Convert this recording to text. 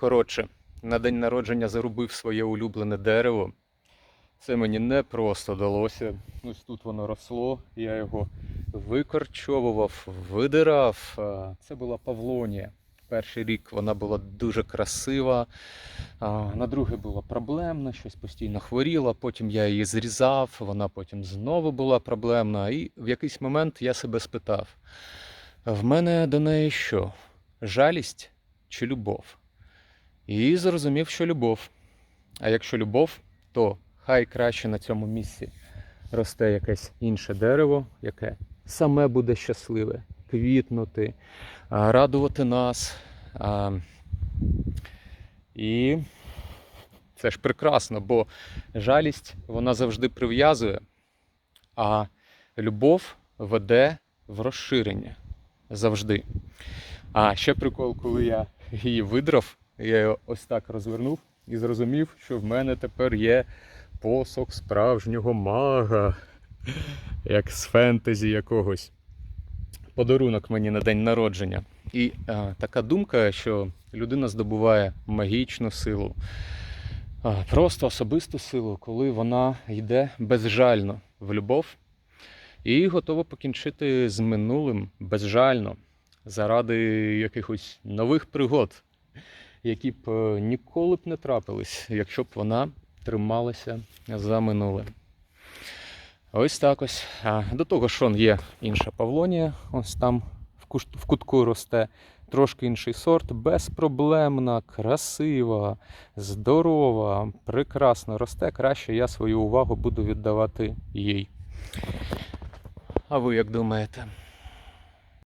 Коротше, на день народження зарубив своє улюблене дерево. Це мені не просто далося. Ось тут воно росло, я його викорчовував, видирав. Це була павлонія. Перший рік вона була дуже красива. На другий була проблемна, щось постійно хворіла. Потім я її зрізав, вона потім знову була проблемна. І в якийсь момент я себе спитав: в мене до неї що? Жалість чи любов? І зрозумів, що любов. А якщо любов, то хай краще на цьому місці росте якесь інше дерево, яке саме буде щасливе, квітнути, радувати нас. І це ж прекрасно, бо жалість вона завжди прив'язує, а любов веде в розширення завжди. А ще прикол, коли я її видрав, я його ось так розвернув і зрозумів, що в мене тепер є посох справжнього мага, як з фентезі якогось. Подарунок мені на день народження. І а, така думка, що людина здобуває магічну силу, а, просто особисту силу, коли вона йде безжально в любов і готова покінчити з минулим безжально заради якихось нових пригод, які б е, ніколи б не трапились, якщо б вона трималася за минуле. Ось так ось. До того ж, он є інша павлонія, ось там в кутку росте. Трошки інший сорт, безпроблемна, красива, здорова, прекрасно росте. Краще я свою увагу буду віддавати їй. А ви як думаєте?